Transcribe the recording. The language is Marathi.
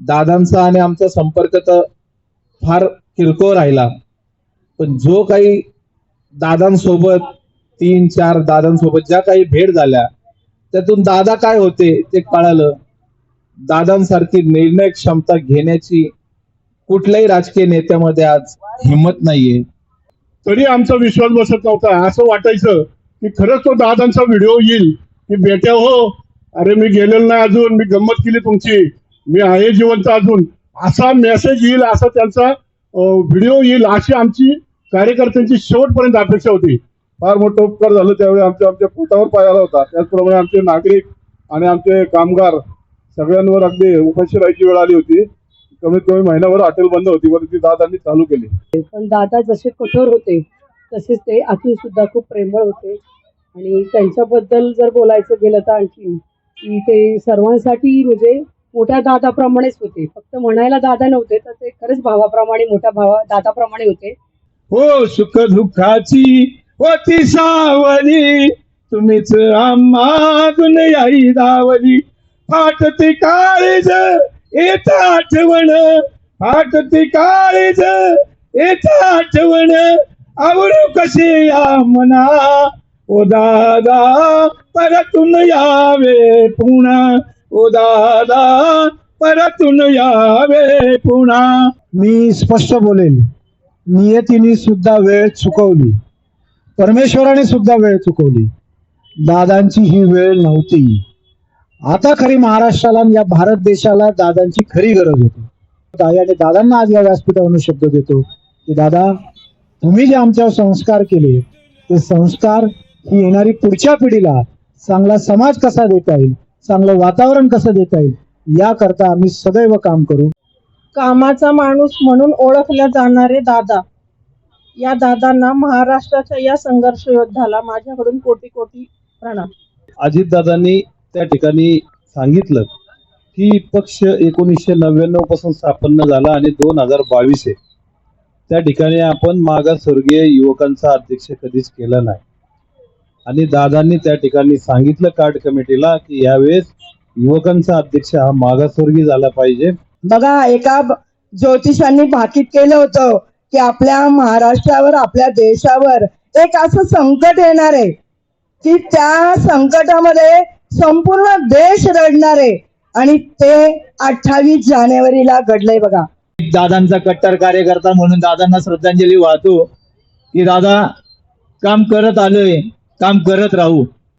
दादांचा आणि आमचा संपर्क तर फार किरकोळ राहिला. पण जो काही दादांसोबत तीन चार दादांसोबत ज्या काही भेट झाल्या त्यातून दादा काय होते ते कळालं. दादांसारखी निर्णय क्षमता घेण्याची कुठल्याही राजकीय नेत्यामध्ये आज हिंमत नाहीये. तरी आमचा विश्वास बसत नव्हता. असं वाटायचं की खरंच तो दादांचा व्हिडिओ येईल. की बेट्या हो अरे मी गेलेलो नाही अजून मी गंमत केली तुमची. मी आहे जिवंत अजून. असा मेसेज येईल असा त्यांचा व्हिडिओ येईल अशी आमची कार्यकर्त्यांची शेवटपर्यंत अपेक्षा होती. फार मोठं उपकार झालं त्यावेळी आमच्या आमच्या पोटावर पाय आला होता. त्याचप्रमाणे आमचे नागरिक आणि आमचे कामगार सगळ्यांवर अगदी उपाशी राहायची वेळ आली होती. कमीत कमी महिनाभर हॉटेल बंद होती परंतु ती दादांनी चालू केली. पण दादा जसे कठोर होते तसेच ते अतुल सुद्धा खूप प्रेमळ होते. आणि त्यांच्याबद्दल जर बोलायचं गेलं तर आणखी की ते सर्वांसाठी म्हणजे मोठ्या दादाप्रमाणेच होते. फक्त म्हणायला दादा नव्हते तर ते खरंच भावाप्रमाणे मोठ्या भावा दादाप्रमाणे होते. हो सुख दुःखाची होती सावली. तुम्हीच आम्हातून याई दावली फाटते काळीज येत आठवण. फाटते काळीज येत आठवण. आवडू कशी या मना? ओ दादा परतून यावे पुणा दादा परतून यावे पुन्हा. मी स्पष्ट बोलेन. नियतीने सुद्धा वेळ चुकवली. परमेश्वराने सुद्धा वेळ चुकवली. दादांची ही वेळ नव्हती. आता खरी महाराष्ट्राला या भारत देशाला दादांची खरी गरज होती. आणि दादांना आज या व्यासपीठावरून शब्द देतो की दादा तुम्ही जे आमच्यावर संस्कार केले ते संस्कार ही येणारी पुढच्या पिढीला चांगला समाज कसा देता येईल? चांगलं वातावरण कसं देता येईल याकरता आम्ही सदैव काम करू. कामाचा माणूस म्हणून ओळखल्या जाणारे दादा. या दादांना महाराष्ट्राच्या या संघर्ष योद्धाला माझ्याकडून कोटी कोटी प्रणाम. अजितदादांनी त्या ठिकाणी सांगितलं की पक्ष एकोणीसशे नव्याण्णवपासून स्थापन झाला आणि दोन हजार बावीस आहे. त्या ठिकाणी आपण मागासवर्गीय युवकांचा अध्यक्ष कधीच केला नाही. आणि दादांनी त्या ठिकाणी सांगितलं कार्ड कमिटीला की यावेळेस युवकांचा अध्यक्ष हा मागासवर्गीय झाला पाहिजे. बघा एका ज्योतिषांनी भाकीत केलं होतं की आपल्या महाराष्ट्रावर आपल्या देशावर एक असं संकट येणार आहे की त्या संकटामध्ये संपूर्ण देश रडणार आहे. आणि ते अठ्ठावीस जानेवारीला घडलंय बघा. दादांचा कट्टर कार्यकर्ता म्हणून दादांना श्रद्धांजली वाहतो की दादा काम करत आलोय. काम करत राहू.